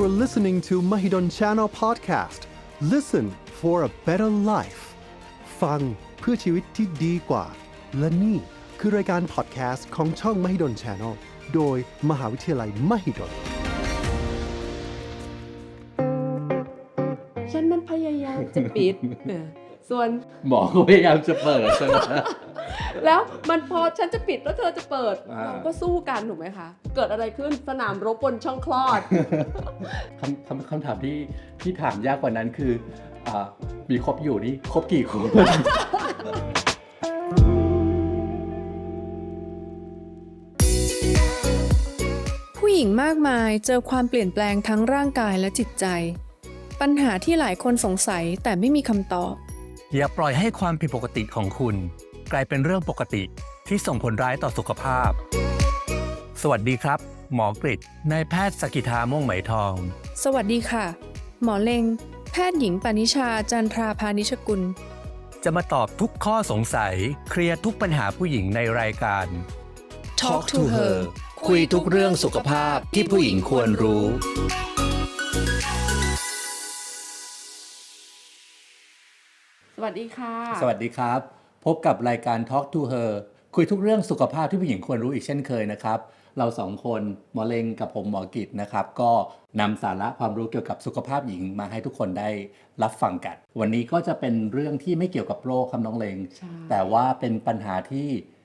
You're listening to Mahidol Channel Podcast. Listen for a better life. ฟังเพื่อชีวิตที่ดีกว่า และนี่คือรายการ podcast ของช่อง Mahidol Channel โดยมหาวิทยาลัย Mahidol ฉันมันพยายามจะปิดเออ ส่วนหมอก็พยายามจะเปิดใช่ไหม แล้วมันพอฉันจะปิดแล้วเธอจะเปิดอ่า เราก็สู้กันถูกไหมคะ เกิดอะไรขึ้นสนามรบบนช่องคลอด คำคำคำถามที่ที่ถามยากกว่านั้นคืออ่ามีครบอยู่นี่ครบกี่คน ผู้หญิงมากมายเจอความเปลี่ยนแปลงทั้งร่างกายและจิตใจ ปัญหาที่หลายคนสงสัยแต่ไม่มีคำตอบ อย่าปล่อยให้ความผิดปกติของคุณ กลายเป็นเรื่องปกติที่ส่งผลร้ายต่อสุขภาพ สวัสดีครับ หมอกริดนายแพทย์สกิธาม่วงไหมทอง สวัสดีค่ะ หมอเลงแพทย์หญิงปณิชาจันทราพานิชกุล จะมาตอบทุกข้อสงสัย เคลียร์ทุกปัญหาผู้หญิงในรายการ Talk to her คุยทุกเรื่องสุขภาพที่ผู้หญิงควรรู้ วัสดีค่ะ สวัสดีครับ พบกับรายการ Talk to Her คุยทุกเรื่องสุขภาพที่ผู้หญิงควรรู้อีกเช่นเคยนะครับ เราสองคนหมอเลงกับผมหมอกิจนะครับ ก็นำสาระความรู้เกี่ยวกับสุขภาพหญิงมาให้ทุกคนได้รับฟังกัน วันนี้ก็จะเป็นเรื่องที่ไม่เกี่ยวกับโรคครับน้องเลงใช่แต่ว่าเป็นปัญหาที่เอ่อ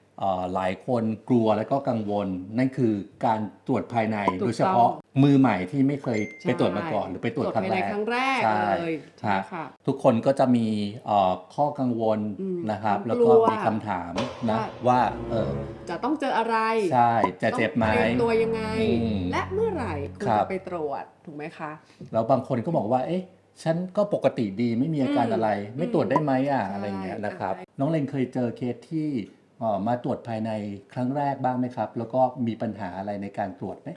หลายคนกลัวและก็กังวล นั่นคือการตรวจภายในถูกต้องโดยเฉพาะมือใหม่ที่ไม่เคยไปตรวจมาก่อน หรือไปตรวจครั้งภายแรในกครั้งแรกใช่เลยใช่ฮะค่ะทุกคนก็จะมีเอ่อข้อกังวลอืมนะครับความแล้วก็กลัวมีคำถามนะว่าว่าเออจะต้องเจออะไร ใช่จะเจ็บไหมต้องเตรียมตัวยังไงอืมและเมื่อไหร่คุณครับจะไปตรวจถูกไหมคะแล้วบางคนก็บอกว่าเอ๊ะฉันก็ปกติดีไม่มีอาการอืมอะไร ไม่อืมตรวจได้ไหมอะใช่อะไรเงี้ยนะครับใช่น้องเลนเคยเจอเคสที่เอ่อ มาตรวจภายในครั้งแรกบ้างไหมครับ แล้วก็มีปัญหาอะไรในการตรวจไหม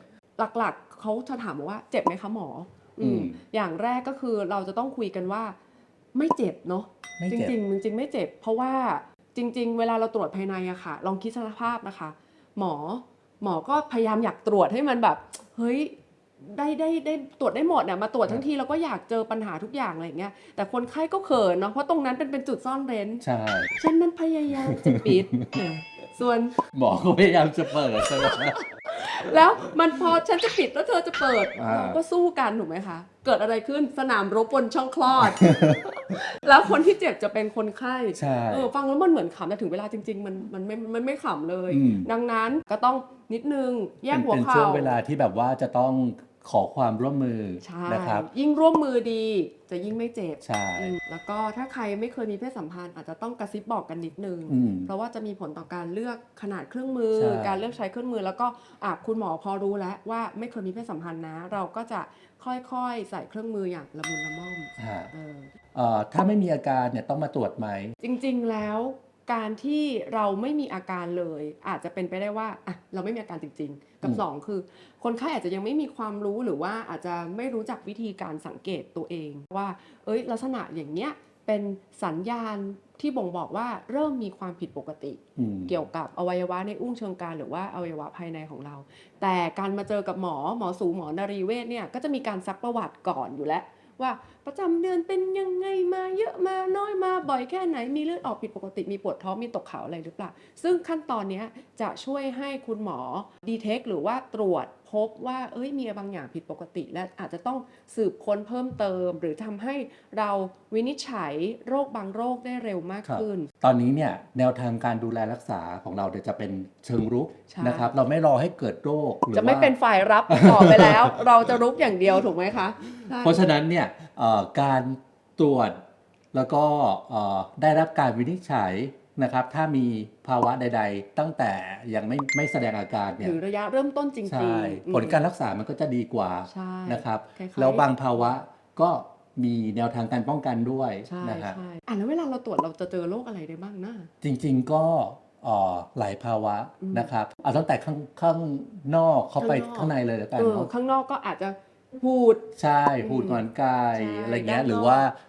หลักๆเขาจะถามว่าเจ็บไหมคะหมอ อืมอืมอย่างแรกก็คือเราจะต้องคุยกันว่า ไม่เจ็บเนาะไม่จเจ็บริงๆจริงๆไม่เจ็บ เพราะว่าจริง ๆ เวลาเราตรวจภายในอะค่ะ ลองคิดสภาพนะคะ หมอหมอก็พยายามอยากตรวจให้มันแบบ เฮ้ย ได้ได้ได้ตรวจได้หมดเนี่ยมาตรวจทั้งทีเราก็อยากเจอปัญหาทุกอย่างอะไรอย่างเงี้ยแต่คนไข้ก็เขินเนาะเพราะตรงนั้นเป็นเป็นจุดซ่อนเร้นใช่ฉันนั้นพยายามจะปิดเออส่วนหมอก็พยายามจะเปิดใช่ไหมแล้วมันพอฉันจะปิดแล้วเธอจะเปิดอ่าเราก็สู้กันถูกไหมคะ เกิดอะไรขึ้นสนามรบบนช่องคลอด แล้วคนที่เจ็บจะเป็นคนไข้ใช่เออฟังแล้วมันเหมือนขำแต่ถึงเวลาจริง ๆ มันมันไม่มันไม่ขำเลยอืมดังนั้นก็ต้องนิดนึงแยกหัวเป็นเข่าช่วงเวลาที่แบบว่าจะต้อง ขอความร่วมมือใช่นะครับ ยิ่งร่วมมือดีจะยิ่งไม่เจ็บใช่อืมแล้วก็ถ้าใครไม่เคยมีเพศสัมพันธ์อาจจะต้องกระซิบบอกกันนิดนึงอืมเพราะว่าจะมีผลต่อการเลือกขนาดเครื่องมือใช่การเลือกใช้เครื่องมือ แล้วก็อะคุณหมอพอรู้แล้วว่าไม่เคยมีเพศสัมพันธ์นะ เราก็จะค่อยๆ ใส่เครื่องมืออย่างละมุนละม่อมฮะเออเอ่อถ้าไม่มีอาการเนี่ยต้องมาตรวจไหม จริง ๆ แล้ว การที่เราไม่มีอาการเลย อาจจะเป็นไปได้ว่าอะเราไม่มีอาการจริง ๆ กับอืมสองคือ คนไข้อาจจะยังไม่มีความรู้หรือว่าอาจจะไม่รู้จักวิธีการสังเกตตัวเองว่า เอ้ย ลักษณะอย่างเนี้ยเป็นสัญญาณที่บ่งบอกว่าเริ่มมีความผิดปกติอืมเกี่ยวกับอวัยวะในอุ้งเชิงกรานหรือว่าอวัยวะภายในของเรา แต่การมาเจอกับหมอหมอสูหมอนารีเวชเนี่ยก็จะมีการซักประวัติก่อนอยู่แล้ว ว่าประจำเดือนเป็นยังไงมาเยอะมาน้อยมาบ่อยแค่ไหนมีเลือดออกผิดปกติมีปวดท้องมีตกขาวอะไรหรือเปล่า ซึ่งขั้นตอนนี้จะช่วยให้คุณหมอดีเทคหรือว่าตรวจ พบว่าเอ้ยมีบางอย่างผิดปกติ และอาจจะต้องสืบค้นเพิ่มเติม หรือทำให้เราวินิจฉัยโรคบางโรคได้เร็วมากครับขึ้น ตอนนี้เนี่ยแนวทางการดูแลรักษาของเราเดี๋ยวจะเป็นเชิงรุกใช่นะครับเราไม่รอให้เกิดโรคหรือจะไม่ว่าเป็นฝ่ายรับต่อไปแล้ว เราจะรุกอย่างเดียวถูกไหมคะใช่เพราะฉะนั้นเนี่ยเอ่อการตรวจแล้วก็เอ่อได้รับการวินิจฉัย นะครับถ้ามีภาวะใด ๆ ตั้งแต่ยังไม่ไม่แสดงอาการเนี่ยถือระยะเริ่มต้นจริงๆใช่อืมผลการรักษามันก็จะดีกว่าใช่นะครับคล้ายๆแล้วบางภาวะก็มีแนวทางการป้องกันด้วยใช่นะฮะใช่อะแล้วเวลาเราตรวจเราจะเจอโรคอะไรได้บ้างนะจริง ๆก็เอ่อหลายภาวะอืมนะครับเอาตั้งแต่ข้างข้างนอกเข้าไปข้างนอกข้างในเลยแล้วกันเออเนาะข้างนอกก็อาจจะพูดใช่อืมหูดงอนกายใช่อะไรเงี้ยด้านนอกหรือว่าเอ่อ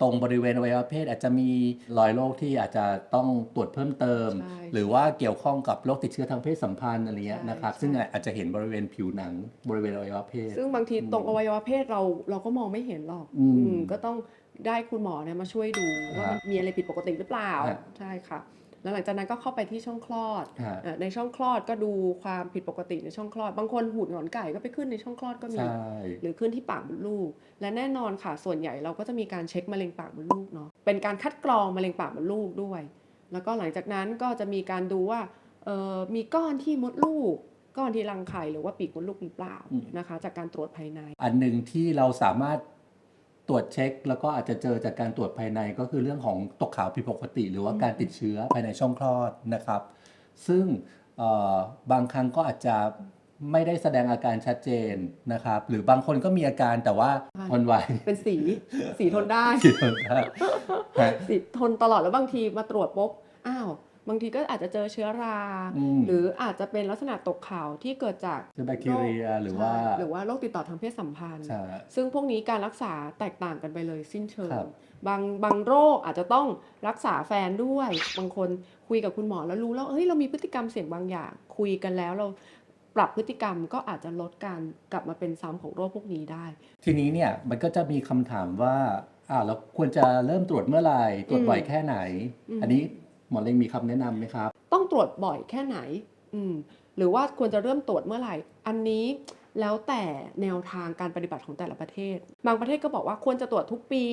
ตรงบริเวณอวัยวะเพศอาจจะมีรอยโรคที่อาจจะต้องตรวจเพิ่มเติมใช่หรือว่าเกี่ยวข้องกับโรคติดเชื้อทางเพศสัมพันธ์อะไรเงี้ยใช่นะครับใช่ซึ่งอาจจะเห็นบริเวณผิวหนังบริเวณอวัยวะเพศ ซึ่งบางทีตรงอวัยวะเพศเราเราก็มองไม่เห็นหรอกอืมอืมก็ต้องได้คุณหมอเนี่ยมาช่วยดูว่าฮะมันมีอะไรผิดปกติหรือเปล่าฮะใช่ค่ะ แล้วหลังจากนั้นก็เข้าไปที่ช่องคลอดฮะอะในช่องคลอดก็ดูความผิดปกติในช่องคลอด บางคนหูดหงอนไก่ก็ไปขึ้นในช่องคลอดก็มีใช่หรือขึ้นที่ปากมดลูก และแน่นอนค่ะส่วนใหญ่เราก็จะมีการเช็คมะเร็งปากมดลูกเนาะเป็นการคัดกรองมะเร็งปากมดลูกด้วย แล้วก็หลังจากนั้นก็จะมีการดูว่าเอ่อมีก้อนที่มดลูกก้อนที่รังไข่หรือว่าปีกมดลูกหรือเปล่าอืมนะคะ จากการตรวจภายใน อันหนึ่งที่เราสามารถ ตรวจเช็ค แล้วก็อาจจะเจอจากการตรวจภายในก็คือเรื่องของตกขาวผิดปกติ หรือว่าการติดเชื้อภายในช่องคลอดนะครับ ซึ่งเอ่อบางครั้งก็อาจจะไม่ได้แสดงอาการชัดเจนนะครับ หรือบางคนก็มีอาการแต่ว่าใช่ทนไหวเป็นสีสีทนได้ที่ทนได้ฮะสีทนตลอดแล้วบางทีมาตรวจปุ๊บอ้าว บางทีก็อาจจะเจอเชื้อราอืมหรืออาจจะเป็นลักษณะตกขาวที่เกิดจากเชื้อแบคทีเรียหรือว่าใช่หรือว่าโรคติดต่อทางเพศสัมพันธ์ใช่ซึ่งพวกนี้การรักษาแตกต่างกันไปเลยสิ้นเชิงครับบางบางโรคอาจจะต้องรักษาแฟนด้วย บางคนคุยกับคุณหมอแล้วรู้แล้วเฮ้ยเรามีพฤติกรรมเสี่ยงบางอย่าง คุยกันแล้วเราปรับพฤติกรรมก็อาจจะลดการกลับมาเป็นซ้ำของโรคพวกนี้ได้ ทีนี้เนี่ยมันก็จะมีคำถามว่าอ่าเราควรจะเริ่มตรวจเมื่อไหร่ตรวจบ่อยแค่ไหนอืมอันนี้ หมอเล็งมีคำแนะนำไหมครับ ต้องตรวจบ่อยแค่ไหน อืม หรือว่าควรจะเริ่มตรวจเมื่อไหร่ อันนี้แล้วแต่แนวทางการปฏิบัติของแต่ละประเทศ บางประเทศก็บอกว่าควรจะตรวจทุกปี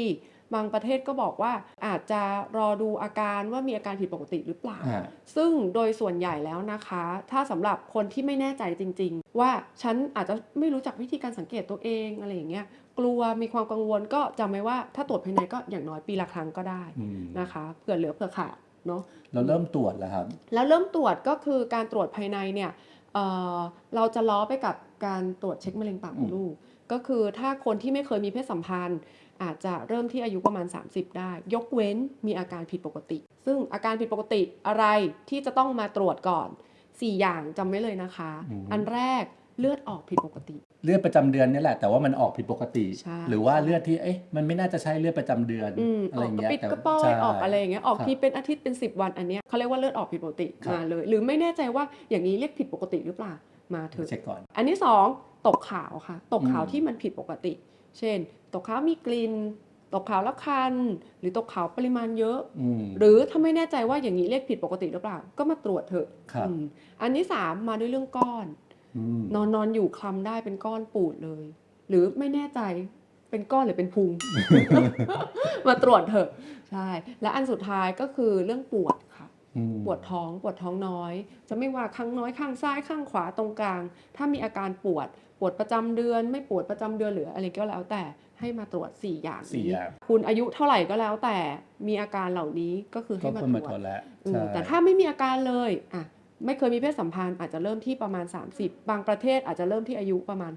บางประเทศก็บอกว่าอาจจะรอดูอาการว่ามีอาการผิดปกติหรือเปล่า อ่า ซึ่งโดยส่วนใหญ่แล้วนะคะ ถ้าสำหรับคนที่ไม่แน่ใจจริง ๆ ว่าฉันอาจจะไม่รู้จักวิธีการสังเกตตัวเองอะไรอย่างเงี้ย กลัวมีความกังวลก็จำไว้ว่าถ้าตรวจภายในก็อย่างน้อยปีละครั้งก็ได้อืมนะคะ เผื่อเหลือเผื่อขาด เนาะเราเริ่มตรวจแล้วครับ แล้วเริ่มตรวจก็คือการตรวจภายในเนี่ยเอ่อเราจะล้อไปกับการตรวจเช็คมะเร็งปากมดลูก ก็คือถ้าคนที่ไม่เคยมีเพศสัมพันธ์ อาจจะเริ่มที่อายุประมาณ 30 ได้ ยกเว้นมีอาการผิดปกติ ซึ่งอาการผิดปกติอะไรที่จะต้องมาตรวจก่อน 4 อย่างจำไว้เลยนะคะอืมอันแรก เลือดออกผิดปกติ เลือดประจำเดือนนี่แหละแต่ว่ามันออกผิดปกติใช่หรือว่าใช่เลือดที่เอ๊ะมันไม่น่าจะใช่เลือดประจำเดือนอืมอะอไรอกกระเงี้ยปิดแต่กระป้อใช่ยออกอะไรอย่างเงี้ยออกครับทีเป็นอาทิตย์เป็น 10 วันอันเนี้ยเขาเรียกว่าเลือดออกผิดปกติครับมาเลย หรือไม่แน่ใจว่าอย่างนี้เรียกผิดปกติหรือเปล่ามาเถอะเช็คก่อนอันที่สองตกขาวค่ะ ตกขาวอืมที่มันผิดปกติ เช่น ตกขาวมีกลิ่นตกขาวแล้วคัน หรือตกขาวปริมาณเยอะอืมหรือถ้าไม่แน่ใจว่าอย่างนี้เรียกผิดปกติหรือเปล่า ก็มาตรวจเถอะครับอืมอันที่สามมาด้วยเรื่องก้อนอืม นอนนอนอยู่คลำได้เป็นก้อนปูดเลย หรือไม่แน่ใจเป็นก้อนหรือเป็นพุง มาตรวจเถอะใช่และอันสุดท้ายก็คือเรื่องปวดค่ะอืมปวดท้องปวดท้องน้อย จะไม่ว่าข้างน้อยข้างซ้ายข้างขวาตรงกลาง ถ้ามีอาการปวดปวดประจำเดือน ไม่ปวดประจำเดือนหรืออะไรก็แล้วแต่ให้มาตรวจ 4 อย่างสี่นี้อย่างคุณอายุเท่าไหร่ก็แล้วแต่มีอาการเหล่านี้ก็คือก็ให้มาควรตมารวตรวจจแล้วอืมใช่แต่ถ้าไม่มีอาการเลยอะ ไม่เคยมีเพศสัมพันธ์อาจจะเริ่มที่ประมาณ 30 บางประเทศอาจจะเริ่มที่อายุประมาณ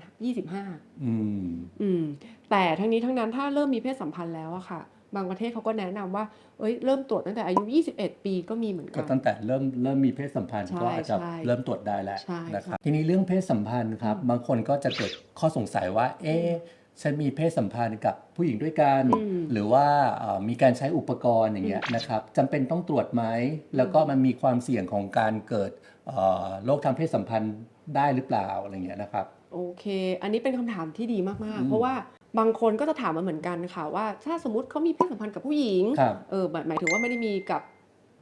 25อืมอืมแต่ทั้งนี้ทั้งนั้นถ้าเริ่มมีเพศสัมพันธ์แล้วอะค่ะ บางประเทศเขาก็แนะนำว่า เอ้ยเริ่มตรวจตั้งแต่อายุ 21 ปีก็มีเหมือนก็กันตั้งแต่เริ่มเริ่มมีเพศสัมพันธ์ใช่ก็อาจจะใช่เริ่มตรวจได้แล้วใช่นะครับ ทีนี้เรื่องเพศสัมพันธ์ครับ บางคนก็จะเกิดข้อสงสัยว่า เอ๊ะ ฉันมีเพศสัมพันธ์กับผู้หญิงด้วยกันอืมหรือว่าเอ่อมีการใช้อุปกรณ์อย่างเงี้ยนะครับจำเป็นต้องตรวจไหมแล้วก็มันมีความเสี่ยงของการเกิดเอ่อโรคทางเพศสัมพันธ์ได้หรือเปล่าอะไรเงี้ยนะครับโอเค อันนี้เป็นคำถามที่ดีมากอืๆมเพราะว่าบางคนก็จะถามมาเหมือนกันค่ะ ว่าถ้าสมมติเขามีเพศสัมพันธ์กับผู้หญิงครับเออหมายหมายถึงว่าไม่ได้มีกับ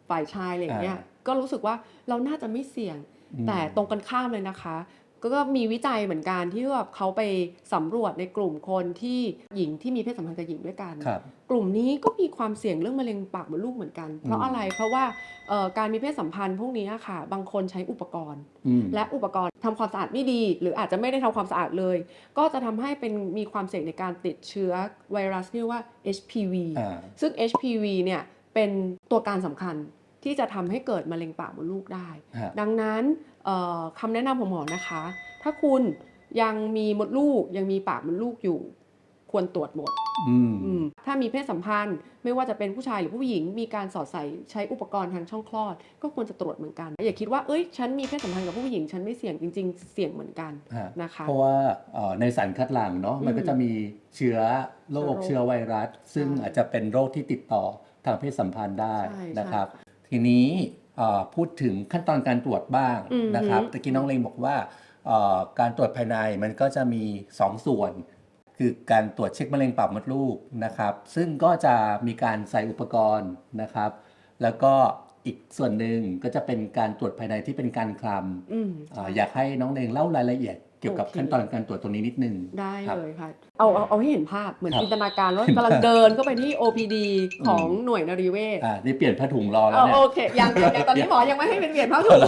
ฝ่ายชายอะไรอย่างเงี้ยอ่าก็รู้สึกว่าเราน่าจะไม่เสี่ยงอืมแต่ตรงกันข้ามเลยนะคะ ก็ก็มีวิจัยเหมือนกันที่แบบเขาไปสำรวจในกลุ่มคนที่หญิงที่มีเพศสัมพันธ์กับหญิงด้วยกันครับกลุ่มนี้ก็มีความเสี่ยงเรื่องมะเร็งปากมดลูกเหมือนกัน เพราะอืมอะไรเพราะว่าเอ่อการมีเพศสัมพันธ์พวกนี้อะค่ะ บางคนใช้อุปกรณ์อืมและอุปกรณ์ทำความสะอาดไม่ดี หรืออาจจะไม่ได้ทำความสะอาดเลย ก็จะทำให้เป็นมีความเสี่ยงในการติดเชื้อไวรัสที่เรียกว่า HPV อ่าซึ่ง HPV เนี่ยเป็นตัวการสำคัญ ที่จะทำให้เกิดมะเร็งปากมดลูกได้ฮะดังนั้นเอ่อคำแนะนำของหมอนะคะ ถ้าคุณยังมีมดลูกยังมีปากมดลูกอยู่ ควรตรวจหมดอืมอืมถ้ามีเพศสัมพันธ์ ไม่ว่าจะเป็นผู้ชายหรือผู้หญิง มีการสอดใส่ใช้อุปกรณ์ทางช่องคลอด ก็ควรจะตรวจเหมือนกัน อย่าคิดว่าเอ้ยฉันมีเพศสัมพันธ์กับผู้หญิง ฉันไม่เสี่ยงจริง ๆ เสี่ยงเหมือนกันฮะนะคะ เพราะว่าเอ่อในสารคัดหลั่งเนาะอืมมันก็จะมีเชื้อโรคเชื้เชื้ออโรคไวรัส ซึ่งใช่อาจจะเป็นโรคที่ติดต่อทางเพศสัมพันธ์ได้ใช่นะครับใช่ ทีนี้เอ่อพูดถึงขั้นตอนการตรวจบ้างอือหือนะครับตะกี้น้องเลงบอกว่าเอ่อการตรวจภายในมันก็จะมี 2 ส่วน คือการตรวจเช็คมะเร็งปากมดลูกนะครับ ซึ่งก็จะมีการใส่อุปกรณ์นะครับ แล้วก็อีกส่วนหนึ่งก็จะเป็นการตรวจภายในที่เป็นการคลำอืมอ่าอยากให้น้องเลงเล่ารายละเอียดเกี่ยวกับโอเคขั้นตอนการตรวจตรงนี้นิดนึง ได้ครับเลยค่ะ เอาเอาเอาให้เห็นภาพเหมือนครับจินตนาการว่าเห็นกำลังภาพเดินเข้าไปที่ OPD ของอืมหน่วยนรีเวชอ่านี่เปลี่ยนผ้าถุงรอแล้วเอาเนี่ยโอเคยังยังยังตอนนี้หมอยังไม่ให้เป็นเปลี่ยนผ้าถุง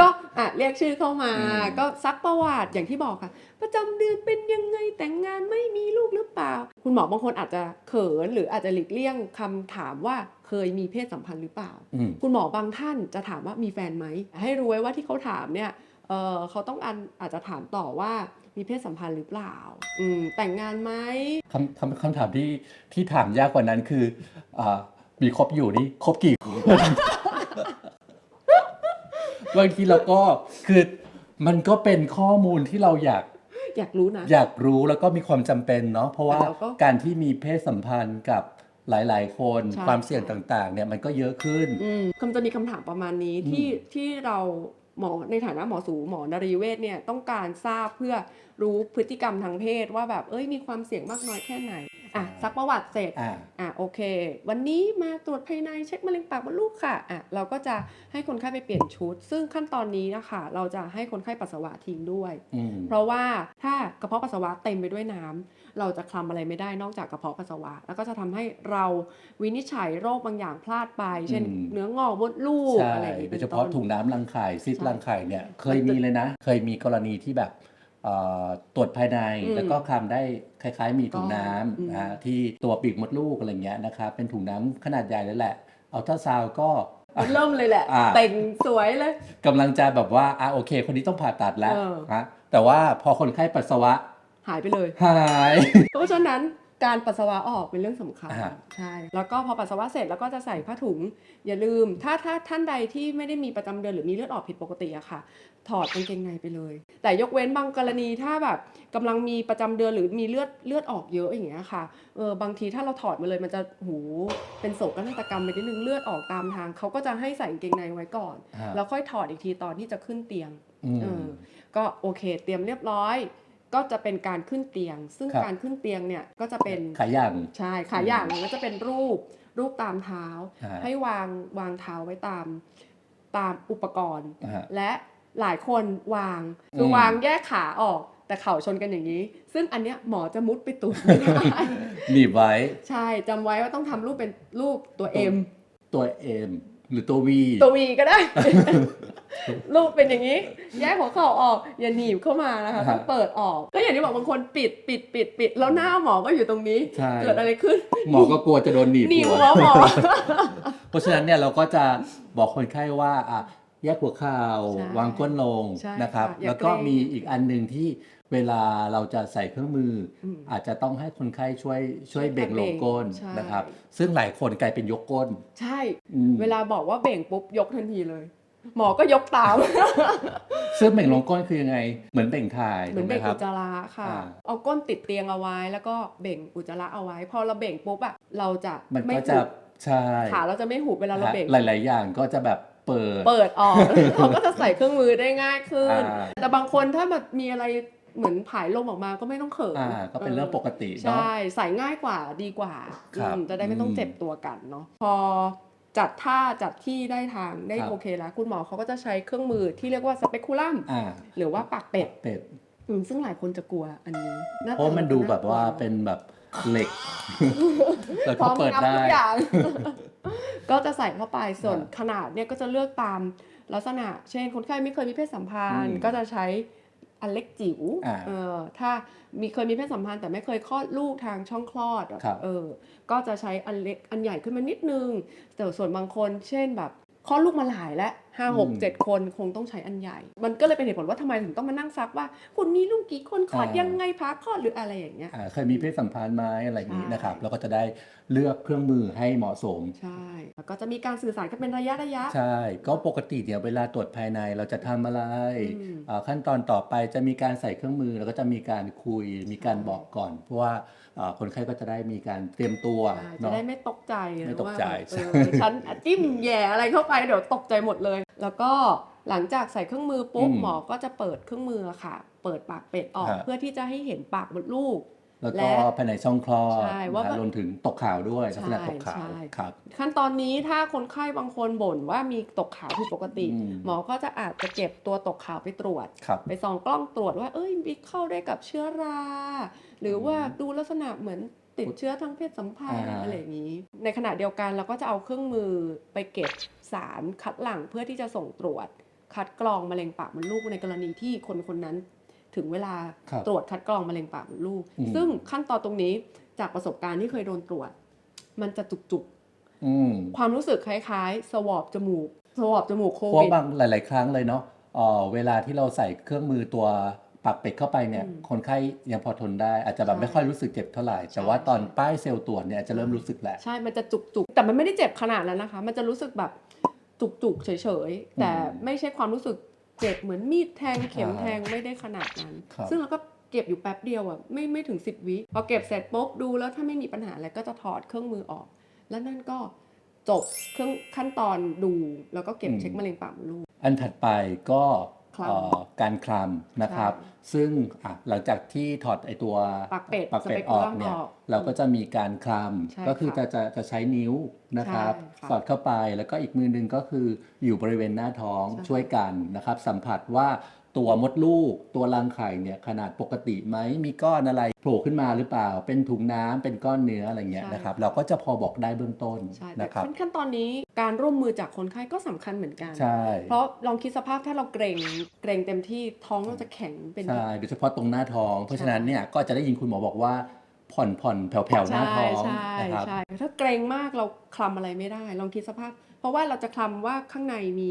ก็อะเรียกชื่อเข้ามาอืมก็ซักประวัติอย่างที่บอกค่ะ ประจำเดือนเป็นยังไงแต่งงานไม่มีลูกหรือเปล่า คุณหมอบางคนอาจจะเขินหรืออาจจะหลีกเลี่ยงคำถามว่าเคยมีเพศสัมพันธ์หรือเปล่าอืมคุณหมอบางท่านจะถามว่ามีแฟนไหม ให้รู้ไว้ว่าที่เขาถามเนี่ย เออเขาต้องอันอาจจะถามต่อว่ามีเพศสัมพันธ์หรือเปล่า อืมแต่งงานไหมคำคำคำถามที่ที่ถามยากกว่านั้นคืออ่ามีครบอยู่นี่ครบกี่คนบางทีเราก็คือมันก็เป็นข้อมูลที่เราอยากอยากรู้นะ อยากรู้แล้วก็มีความจำเป็นเนาะเพราะว่าแต่เราก็การที่มีเพศสัมพันธ์กับหลาย ๆ คนใช่ความเสี่ยงต่าง ๆ เนี่ยมันก็เยอะขึ้นอืมคำจะมีคำถามประมาณนี้อืมที่ที่เรา หมอในฐานะหมอสูหมอนรีเวชเนี่ยต้องการทราบเพื่อรู้พฤติกรรมทางเพศว่าแบบเอ้ยมีความเสี่ยงมากน้อยแค่ไหน อะซักประวัติเสร็จอ่าอะโอเค วันนี้มาตรวจภายในเช็คมะเร็งปากมดลูกค่ะอะเราก็จะให้คนไข้ไปเปลี่ยนชุด ซึ่งขั้นตอนนี้นะคะ เราจะให้คนไข้ปัสสาวะทิ้งด้วย อืมเพราะว่าถ้ากระเพาะปัสสาวะเต็มไปด้วยน้ำเราจะคลำอะไรไม่ได้นอกจากกระเพาะปัสสาวะ แล้วก็จะทำให้เราวินิจฉัยโรคบางอย่างพลาดไป เช่นอืมเนื้องอกมดลูกใช่อะไรอย่างนี้โดป็ยนเฉพาะต้น ถุงน้ำรังไข่ซิดใช่รังไข่เนี่ยเคยมีเลยนะ เคยมีกรณีที่แบบเอ่อ ตรวจภายในอืมแล้วก็คลำได้คล้าย ๆ มีถุงน้อืมำนะที่ตัวปีกมดลูกอะไรเงี้ยนะครับเป็นถุงน้ำขนาดใหญ่เลยแหละอัลตราซาวก็มันเริ่มเลยแหละอ่าเต่งสวยเลยกำลังจะแบบว่าอะโอเค คนนี้ต้องผ่าตัดแล้วเออนะแต่ว่าพอคนไข้ปัสสาวะหายไปเลย หาย เพราะฉะนั้น การปัสสาวะออกเป็นเรื่องสำคัญอ่า ใช่แล้วก็พอปัสสาวะเสร็จแล้วก็จะใส่ผ้าถุง อย่าลืม ถ้าถ้าท่านใดที่ไม่ได้มีประจำเดือนหรือมีเลือดออกผิดปกติอะค่ะ ถอดกางเกงในไปเลย แต่ยกเว้นบางกรณีถ้าแบบกำลังมีประจำเดือนหรือมีเลือดเลือดออกเยอะอย่างเงี้ยค่ะเออบางทีถ้าเราถอดมาเลยมันจะหูเป็นโศกนาฏกรรมไปนิดนึงเลือดออกตามทางเขาก็จะให้ใส่กางเกงในไว้ก่อน ฮะแล้วค่อยถอดอีกทีตอนที่จะขึ้นเตียง อืม เออ ก็โอเค เตรียมเรียบร้อย ก็จะเป็นการขึ้นเตียง ซึ่งครับ การขึ้นเตียงเนี่ยก็จะเป็นขายอย่าง ใช่ขาอย่างหนึ่งก็จะเป็นรูปรูปตามเท้า อ่าให้วางวางเท้าไว้ตามตามอุปกรณ์ อ่าฮะ และหลายคนวางคือม วางแยกขาออกแต่เข่าชนกันอย่างนี้ ซึ่งอันเนี้ยหมอจะมุดไปตรวจไม่ได้ หนีบไว้ใช่จำไว้ว่าต้องทำรูปเป็นรูปตัวเอ็มตัวเอ็ม หรือตัววีตัววีก็ได้รูปเป็นอย่างนี้ แยกหัวเข่าออก อย่าหนีบเข้ามานะคะต้องเปิดออก ก็อย่างที่บอกบางคนปิดปิดปิดปิดแล้วหน้าหมอก็อยู่ตรงนี้ใช่เกิดอะไรขึ้น หมอก็กลัวจะโดนหนีบหนีบหัหัวหมอ เพราะฉะนั้นเนี่ยเราก็จะบอกคนไข้ว่าอะแยกหัวเข่าใช่วางก้นลงใช่นะครับค่ะอย่าแล้วก็เกรงมีอีกอันหนึ่งที่ เวลาเราจะใส่เครื่องมืออมอาจจะต้องให้คนไข้ช่วยช่วยช่วยเบ่งลงก้นใช่นะครับ ซึ่งหลายคนกลายเป็นยกก้น ใช่อืมเวลาบอกว่าเบ่งปุ๊บยกทันทีเลย หมอก็ยกตาม ซึ่งเบ่งลงก้นคือยังไง เหมือนเบ่งถ่ายเหมือนถูกไหเบ่งครัอุจจาระค่ะอ่าเอาก้นติดเตียงเอาไว้ แล้วก็เบ่งอุจจาระเอาไว้ พอเราเบ่งปุ๊บอะเราจะมันไม่ก็จะหุบใช่ขาเราจะไม่หุบเวลาเราเบ่งหลาย ๆ อย่างก็จะแบบเปิดเปิดออกเราก็จะใส่เครื่องมือได้ง่ายขึ้นอ่าแต่บางคนถ้าแบบมีอะไร เหมือนผายลมออกมาก็ไม่ต้องเขินอ่าก็เป็นเรื่องปกติเนาะใช่ใส่ง่ายกว่าดีกว่าครับอืมจะได้ไม่ต้องอืมเจ็บตัวกันเนาะพอจัดท่าจัดที่ได้ทางได้ครับโอเคแล้ว คุณหมอเขาก็จะใช้เครื่องมือที่เรียกว่าสเปกุลัมอ่าหรือว่าปากเป็ดเป็ดอืมซึ่งหลายคนจะกลัวอันนี้หน้เพราะมันดูแบบว่าเป็นแบบเหล็กแล้วพร้ก็อมเปิดงับได้ทุกอย่างก็จะใส่เข้าไปส่วนครับขนาดเนี่ยก็จะเลือกตามลักษณะ เช่นคนไข้ไม่เคยมีเพศสัมพันธ์อืมก็จะใช้ อันเล็กจิ๋วอ่าเออถ้ามีเคยมีเพศสัมพันธ์แต่ไม่เคยคลอดลูกทางช่องคลอดอะครับเออก็จะใช้อันเล็กอันใหญ่ขึ้นมานิดนึงแต่ส่วนบางคน เช่นแบบคลอดลูกมาหลายแล้ว ห้าหกอืมเจ็ดคนคงต้องใช้อันใหญ่ มันก็เลยเป็นเหตุผลว่าทำไมถึงต้องมานั่งซักว่าคุณมีลูกกี่คนคลอดอ่ายัยังไงพักคลอดหรืออะไรอย่างเงี้ยอ่าเคยมีเพศสัมพันธ์ไหมอะไรอย่างนี้ใช่นะครับแล้วก็จะได้เลือกเครื่องมือให้เหมาะสม ใช่ แล้วก็จะมีการสื่อสารกันเป็นระยะระยะ ใช่ ก็ปกติเนี่ยเวลาตรวจภายในเราจะทำอะไรอืมอ่าขั้นตอนต่อไปจะมีการใส่เครื่องมือแล้วก็จะมีการคุยมีการใช่บอกก่อน เพราะว่าอ่า คนไข้ก็จะได้มีการเตรียมตัวใช่จะเนาะได้ไม่ตกใจไม่ตกใจว่าแบบใช่เออฉันจิ้มแย่อะไรเข้าไปเดี๋ยวตกใจหมดเลย แล้วก็หลังจากใส่เครื่องมือปุ๊บหมอก็จะเปิดเครื่องมือค่ะ เปิดปากเป็ดออกเพื่อที่จะให้เห็นปากมดลูก แล้วและก็ภายในช่องคลอดใช่ว่านะคะรวมถึงตกข่าวด้วยลักษณะใช่ตกข่าวใช่ครับขั้นตอนนี้ถ้าคนไข้บางคนบ่นว่ามีตกขาวผิดปกติอืมหมอก็จะอาจจะเก็บตัวตกขาวไปตรวจครับไปส่องกล้องตรวจว่าเอ้ยมีเข้าได้กับเชื้อรา หรือว่าดูลักษณะเหมือนติดเชื้อทางเพศสัมพันธ์อ่าอะไรอย่างนี้ ในขณะเดียวกันเราก็จะเอาเครื่องมือไปเก็บสารคัดหลั่งเพื่อที่จะส่งตรวจ คัดกรองมะเร็งปากมดลูกในกรณีที่คนคนนั้น ถึงเวลาครับตรวจคัดกรองมะเร็งปากมดลูกอืมซึ่งขั้นตอนตรงนี้จากประสบการณ์ที่เคยโดนตรวจ มันจะจุกๆอืมความรู้สึกคล้ายๆ สวอปจมูก สวอปจมูกโคเพราะวิดบางหลาย ๆ ครั้งเลยเนาะเอ่อเวลาที่เราใส่เครื่องมือตัวปากเป็ดเข้าไปเนี่ยอืมคนไข้ยังพอทนได้ อาจจะแบบใช่ไม่ค่อยรู้สึกเจ็บเท่าไหร่ แต่ใช่ว่าตอนใช่ป้ายเซลล์ตรวจเนี่ยจะเริ่มรู้สึกแหละใช่ มันจะจุกๆแต่มันไม่ได้เจ็บขนาดนั้นนะคะ มันจะรู้สึกแบบจุกๆเฉยๆ แต่อืมไม่ใช่ความรู้สึก เจ็บเหมือนมีดแทงเข็มอ่าแทงไม่ได้ขนาดนั้น ครับซึ่งเราก็เก็บอยู่แป๊บเดียวอะไม่ไม่ถึง 10 วิพอเก็บเสร็จปุ๊บดูแล้วถ้าไม่มีปัญหาอะไรก็จะถอดเครื่องมือออก แล้วนั่นก็จบเครื่องขั้นตอนดูแล้วก็เก็บเช็คมะเร็งปากมดลูก อันถัดไปก็คลำเอ่อ การคลำนะครับใช่ซึ่งอะหลังจากที่ถอดไอตัวปากเป็ดปากเป็ดสเปกออกตรัมเนี่ยออกเราก็จะมีการคลใช่ำก็คือค่ะจะจะจะใช้นิ้วนะครับใช่ค่ะสอดเข้าไปแล้วก็อีกมือหนึงก็คืออยู่บริเวณหน้าท้องใช่ช่วยกันนะครับ สัมผัสว่า ตัวมดลูก ตัวรังไข่เนี่ยขนาดปกติไหมมีก้อนอะไรโผล่ขึ้นมาหรือเปล่า เป็นถุงน้ำเป็นก้อนเนื้ออะไรเงี้ยนะครับ เราก็จะพอบอกได้เบื้องต้นใช่แต่นะครับขั้นขั้นตอนนี้การร่วมมือจากคนไข้ก็สำคัญเหมือนกันใช่เพราะลองคิดสภาพถ้าเราเกรงเกรงเต็มที่ท้องเราจะแข็งเป็นใช่โดยเฉพาะตรงหน้าท้อง เพราะฉะนั้นเนี่ยก็จะได้ยินคุณหมอบอกว่าผ่อนผ่อนแผ่วแผ่วๆหน้าท้องใช่นะครับใช่ถ้าเกรงมากเราคลำอะไรไม่ได้ ลองคิดสภาพ เพราะว่าเราจะคลำว่าข้างในมี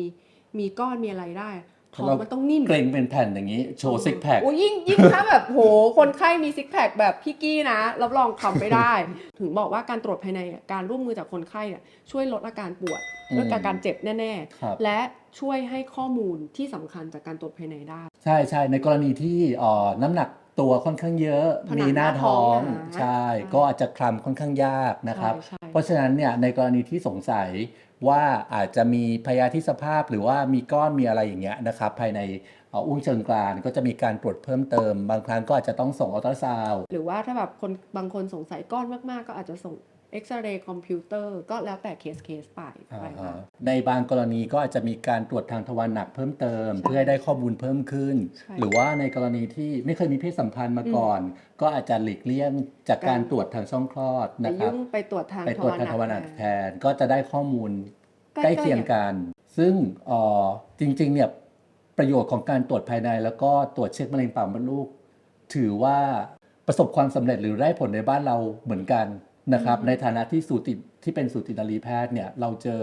มีก้อนมีอะไรได้ ท้องเรามันต้องนิ่มเกรงเป็นแผ่นอย่างนี้ โชว์ซิกแพคโอ้ยิ่งยิ่งถ้าแบบโหคนไข้มีซิกแพคแบบพี่กี้นะ รับรองคลำไม่ได้ ถึงบอกว่าการตรวจภายในอะการร่วมมือจากคนไข้อะช่วยลดอาการปวดอืมลดอาการเจ็บแน่ครับๆและช่วยให้ข้อมูลที่สำคัญจากการตรวจภายในได้ ใช่ใช่ในกรณีที่เอ่อน้ำหนักตัวค่อนข้างเยอะผนังมีหน้าท้องหน้าท้องหนาใช่ใช่ ก็อาจจะคลำค่อนข้างยากนะครับใช่ เพราะฉะนั้นเนี่ยในกรณีที่สงสัยว่าอาจจะมีพยาธิสภาพหรือว่ามีก้อนมีอะไรอย่างเงี้ยนะครับภายในอุ้งเชิงกรานก็จะมีการตรวจเพิ่มเติม บางครั้งก็อาจจะต้องส่งอัลตราซาวด์หรือว่าถ้าแบบคนบางคนสงสัยก้อนมากๆ ก็อาจจะส่ง เอ็กซเรย์คอมพิวเตอร์ก็แล้วแต่เคสเคสไปอ่าไปฮะค่ะ ในบางกรณีก็อาจจะมีการตรวจทางทวารหนักเพิ่มเติมใช่เพื่อให้ได้ข้อมูลเพิ่มขึ้นใช่หรือว่าในกรณีที่ไม่เคยมีเพศสัมพันธ์มาก่อน ก็อาจจะหลีกเลี่ยงจากการการตรวจทางช่องคลอดไปนะครับยุ่งไปตรวจทางไปตรวจทางทวารหนักแทนก็จะได้ข้อมูลใกใกล้ล้ๆเคียงกัน ซึ่งเอ่อจริงๆเนี่ยประโยชน์ของการตรวจภายใน แล้วก็ตรวจเช็คมะเร็งปากมดลูก ถือว่าประสบความสำเร็จหรือได้ผลในบ้านเราเหมือนกัน นะครับในฐานะที่สูติที่เป็นสูตินารีแพทย์เนี่ยเราเจอ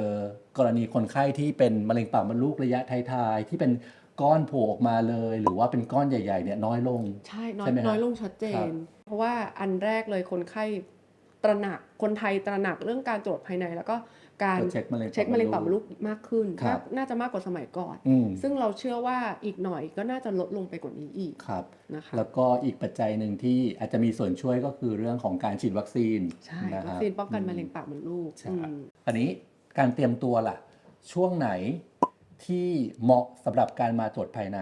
กรณีคนไข้ที่เป็นมะเร็งปากมดลูกระยะท้ายๆที่เป็นก้อนโผล่ออกมาเลย หรือว่าเป็นก้อนใหญ่ๆเนี่ยน้อยลง ใช่น้อใช่ยไหมฮะน้อยลงชัดเจครันบเพราะว่าอันแรกเลยคนไข้ตระหนักคนไทยตระหนักเรื่องการตรวจภายในแล้วก็ การตรวจเช็คมะเร็งเช็คมะเร็งปากมดลูกมากขึ้นครับน่าน่าจะมากกว่าสมัยก่อนอืมซึ่งเราเชื่อว่าอีกหน่อยก็น่าจะลดลงไปกว่านี้อีกครับนะคะแล้วก็อีกปัจจัยหนึ่งที่อาจจะมีส่วนช่วยก็คือเรื่องของการฉีดวัคซีนใช่นะควัรัคบซีนป้องกันมะเร็งปากมดลูกใช่อืมอันนี้การเตรียมตัวล่ะ ช่วงไหนที่เหมาะสำหรับการมาตรวจภายใน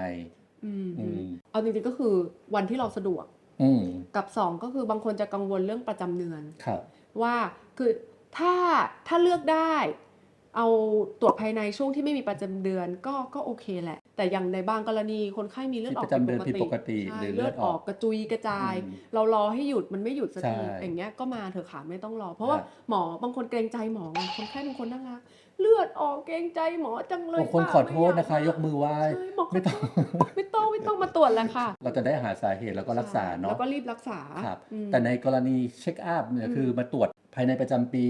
อืมอืมเอาจริงๆก็คือวันที่เราสะดวกอืมกับสองก็คือบางคนจะกังวลเรื่องประจำเดือนครับว่าคือ ถ้าถ้าเลือกได้ เอาตรวจภายในช่วงที่ไม่มีประจำเดือนก็ก็โอเคแหละ แต่อย่างในบางกรณีคนไข้มีเลือดออกที่ประจำเดือนผิดปกติใช่หรือเลือดออกเลือดออกกระจุยกระจายอืมเรารอให้หยุดมันไม่หยุดสักทีใช่อย่างเงี้ยก็มาเถอะค่ะไม่ต้องรอ เพราะว่าครับหมอบางคนเกรงใจหมอไงคนไข้บางคนน่ารัก เลือดออกเกรงใจหมอจังเลยบางคนป้ขอโทษไม่นะคะมยกมือไหว้ใช่หมอขอไม่โทต้องษไม่ต้องไม่ต้องมาตรวจแล้วค่ะ เราจะได้หาสาเหตุแล้วก็รักษาใช่เนาะแล้วก็รีบรักษาครับอืมแต่ในกรณีเช็คอัพเนี่ยอืมคือมาตรวจภายในประจำปี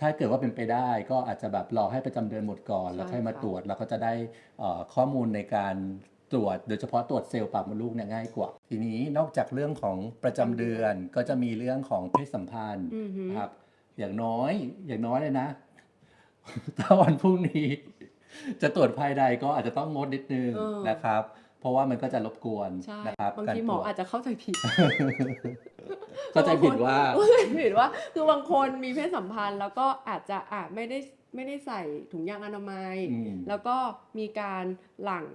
ถ้าเกิดว่าเป็นไปได้ ก็อาจจะแบบรอให้ประจำเดือนหมดก่อน แล้วค่อยมาตรวจแล้วก็จะได้เอ่อข้อมูลในการตรวจโดยเฉพาะตรวจเซลล์ปากมดลูกเนี่ยง่ายกว่า ทีนี้นอกจากเรื่องของประจำเดือนก็จะมีเรื่องของเพศสัมพันธ์อือหือครับอย่างน้อยอย่างน้อยเลยนะ ถ้าวันพรุ่งนี้ จะตรวจภายในก็อาจจะต้องงดนิดนึงเออ นะครับ เพราะว่ามันก็จะรบกวนใช่นะครับบางกรทีตหมรอวจอาจจะเข้าใจผิดเข้าใจผิดว่า เข้าใจผิดว่า คือบางคนมีเพศสัมพันธ์ แล้วก็อาจจะอาจไม่ได้ไม่ได้ใส่ถุงยางอนามัย อืม แล้วก็มีการหลั่ง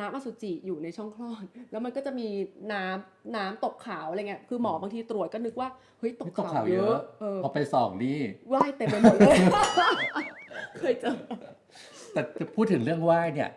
น้ำอสุจิอยู่ในช่องคลอด แล้วมันก็จะมีน้ำน้ำตกขาวอะไรเงี้ยคือหมอบางทีตรวจก็นึกว่าเฮ้ยตกไม่ตกขาข่าววเยเยอะ อะ เออพอไปส่องนี่ ว่ายเต็มไปหมดเลย เคยเจอ แต่จะพูดถึงเรื่องไหว้เนี่ย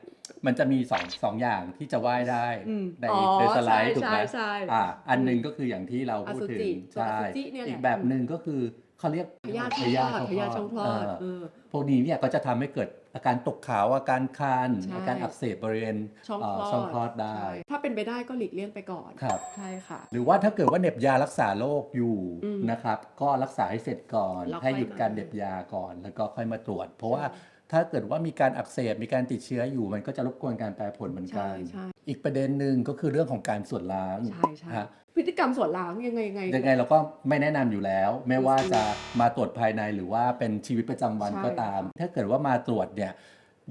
มันจะมีสองสองอย่างที่จะไหว้ได้อืมในอ๋อในสไลด์ใช่ถูกไหมใช่ใช่อ่าอันหนึงก็คืออย่างที่เราพูดถึอสุจิงตัวใช่อสุจิเนี่ยแหละ อีกแบบหนึ่งก็คือเขาเรียกพยาธิช่องคลอดพยาธิช่องคลอดเออเออพวกนี้เนี่ยก็จะทำให้เกิด อาการตกขาวอาการคันใช่อาการอักเสบบริเวณช่องเอ่คอลอดช่องคลอดได้ใช่ถ้าเป็นไปได้ก็หลีกเลี่ยงไปก่อนครับใช่ค่ะ หรือว่าถ้าเกิดว่าเหน็บยารักษาโรคอยู่อืมนะครับ ก็รักษาให้เสร็จก่อนแล้วค่อยให้หยุดการมาเหน็บยาก่อน แล้วก็ค่อยมาตรวจ เพราะว่าใช่ ถ้าเกิดว่ามีการอักเสบมีการติดเชื้ออยู่มันก็จะรบกวนการแปรผลเหมือนกัใช่นใช่อีกประเด็นหนึ่งก็คือเรื่องของการส่วนล้างใช่ใช่ฮะพฤติกรรมส่วนล้างยังไงยังไงยังไงเราก็ไม่แนะนำอยู่แล้ว ไม่ว่าจริงๆจะมาตรวจภายในหรือว่าเป็นชีวิตประจำวันใช่ก็ตาม ถ้าเกิดว่ามาตรวจเนี่ย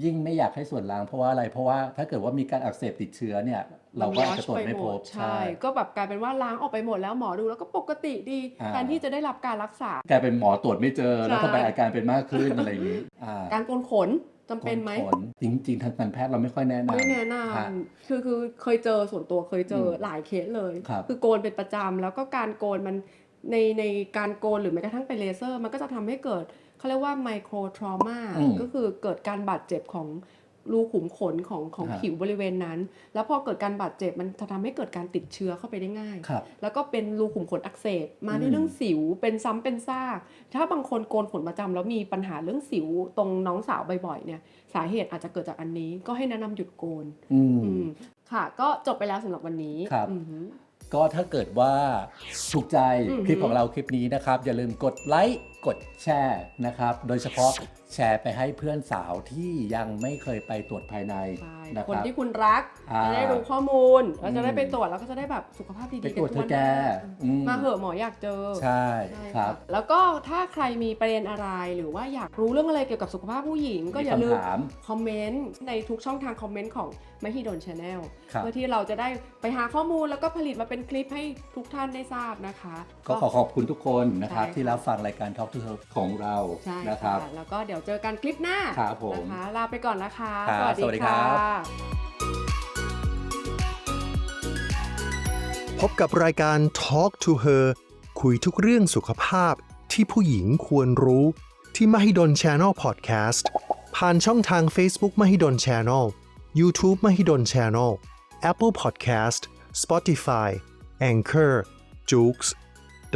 ยิ่งไม่อยากให้ส่วนล้างเพราะว่าอะไร เพราะว่าถ้าเกิดว่ามีการอักเสบติดเชื้อเนี่ย เราก็อาจจะตรวจไม่พบใช่ ก็แบบกลายเป็นว่าล้างออกไปหมดแล้วหมอดูแล้วก็ปกติดีอ่าแทนที่จะได้รับการรักษากลายเป็นหมอตรวจไม่เจอ แล้วใช่ทำไมอาการเป็นมากขึ้นอะไรอย่างนี้อ่าการโกนขนจำเป็นไหมผลจริงๆทางการแพทย์เราไม่ค่อยแนะนำไม่แนะนฮะำคือคือเคยเจอส่วนตัวเคยเจออมหลายเคสเลยครับอโกนเป็นประจำแล้วก็การโกนมันในในการโกนหรือแม้กระทั่งเป็นเลเซอร์ มันก็จะทำให้เกิด เขาเรียกว่าไมโครทรมาอืมก็คือเกิดการบาดเจ็บของรูขุมขนของของฮะผิวบริเวณนั้น แล้วพอเกิดการบาดเจ็บมันจะทำให้เกิดการติดเชื้อเข้าไปได้ง่ายครับแล้วก็เป็นรูขุมขนอักเสบ มาด้วอืยมเรื่องสิว เป็นซ้ำเป็นซาก ถ้าบางคนโกนขนประจำแล้วมีปัญหาเรื่องสิวตรงน้องสาวบ่อยๆเนี่ย สาเหตุอาจจะเกิดจากอันนี้ ก็ให้แนะนำหยุดโกนอืมอืมค่ะ ก็จบไปแล้วสำหรับวันนี้ครับอือหือก็ถ้าเกิดว่าถูกใจอือหือคลิปของเราคลิปนี้นะครับ อย่าลืมกดไลค์กดแชร์นะครับ โดยเฉพาะแชร์ไปให้เพื่อนสาวที่ยังไม่เคยไปตรวจภายในใช่นะคคนรับ ที่คุณรักอ่าจะได้รู้ข้อมูลแล้วจะได้อืมไปตรวจแล้วก็จะได้แบบสุขภาพดีไปๆตรวจกันเธทั่อวหแกน้าอืม มาเหอะหมออยากเจอ ใช่ใช่ครับะแล้วก็ถ้าใครมีประเด็นอะไรหรือว่าอยากรู้เรื่องอะไรเกี่ยวกับสุขภาพผู้หญิง ก็อย่าลืมคำถามคอมเมนต์ในทุกช่องทางคอมเมนต์ของมหิดลชาแนลครับ เพื่อที่เราจะได้ไปหาข้อมูลแล้วก็ผลิตมาเป็นคลิปให้ทุกท่านได้ทราบนะคะ ก็ขอขอบคุณทุกคนนะครับ ใช่ค่ะ ที่รับฟังรายการ Talk to Her ของเราใช่นะครับค่ะแล้วก็เดี๋ยวเจอกันคลิปหน้าครับผม นะคะลาไปก่อนนะคะ ครับสวัสดีครับ พบกับรายการ Talk to Her คุยทุกเรื่องสุขภาพที่ผู้หญิงควรรู้ที่ Mahidol Channel Podcast ผ่านช่องทาง Facebook Mahidol Channel YouTube Mahidol Channel Apple Podcast Spotify Anchor j o o x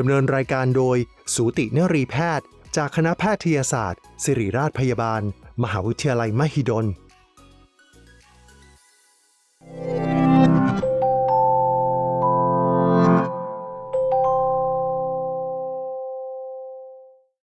ดำเนินรายการโดย สูตินรีแพทย์ จากคณะแพทยศาสตร์ ศิริราชพยาบาล มหาวิทยาลัยมหิดล